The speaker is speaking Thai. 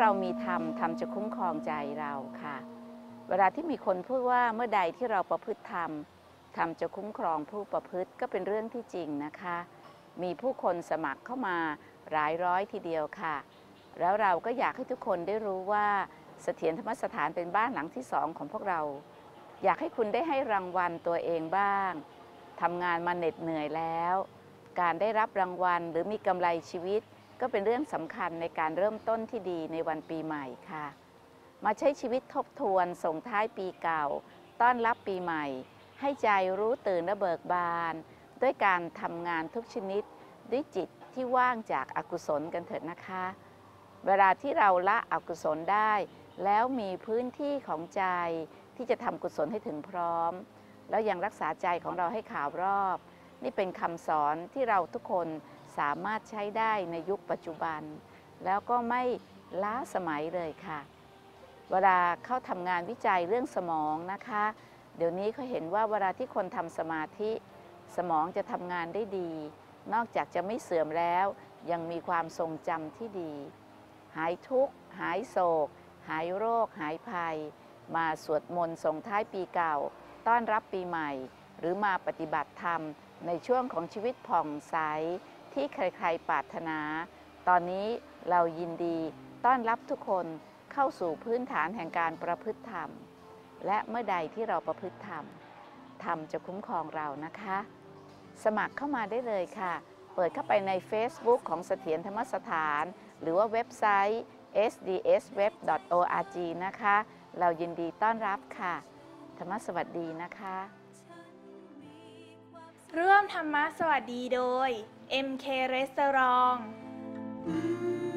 เรามีธรรมธรรมจะคุ้มครองใจเราค่ะ เวลาที่มีคนพูดว่าเมื่อใดที่เราประพฤติธรรมธรรมจะคุ้มครองผู้ประพฤติก็เป็นเรื่องที่จริงนะคะ มีผู้คนสมัครเข้ามาหลายร้อยทีเดียวค่ะ แล้วเราก็อยากให้ทุกคนได้รู้ว่าเสถียรธรรมสถานเป็นบ้านหลังที่สองของพวกเรา อยากให้คุณได้ให้รางวัลตัวเองบ้างทำงานมาเหน็ดเหนื่อยแล้ว การได้รับรางวัลหรือมีกำไรชีวิต ก็เป็นเรื่องสำคัญในการเริ่มต้นที่ดีในวันปีใหม่ค่ะ มาใช้ชีวิตทบทวนส่งท้ายปีเก่า ต้อนรับปีใหม่ ให้ใจรู้ตื่นและเบิกบาน ด้วยการทำงานทุกชนิด ด้วยจิตที่ว่างจากอากุศลกันเถิดนะคะ เวลาที่เราละอกุศลได้ แล้วมีพื้นที่ของใจที่จะทำกุศลให้ถึงพร้อม แล้วยังรักษาใจของเราให้ขาวรอบ นี่เป็นคำสอนที่เราทุกคน สามารถใช้ได้ในยุคปัจจุบัน แล้วก็ไม่ล้าสมัยเลยค่ะ เวลาเข้าทำงานวิจัยเรื่องสมองนะคะ เดี๋ยวนี้เขาเห็นว่าเวลาที่คนทำสมาธิสมองจะทำงานได้ดี นอกจากจะไม่เสื่อมแล้ว ยังมีความทรงจำที่ดี หายทุกข์ หายโศก หายโรค หายภัย มาสวดมนต์ส่งท้ายปีเก่า ต้อนรับปีใหม่ หรือมาปฏิบัติธรรมในช่วงของชีวิตผ่องใส ที่ใครๆปรารถนา ตอนนี้เรายินดีต้อนรับทุกคนเข้าสู่พื้นฐานแห่งการประพฤติธรรม และเมื่อใดที่เราประพฤติธรรม ธรรมจะคุ้มครองเรานะคะ สมัครเข้ามาได้เลยค่ะ เปิดเข้าไปใน Facebook ของเสถียรธรรมสถาน หรือว่าเว็บไซต์ sdsweb.org นะคะ เรายินดีต้อนรับค่ะ ธรรมสวัสดีนะคะ ร่วมธรรมะสวัสดีโดย MK Restaurant อืม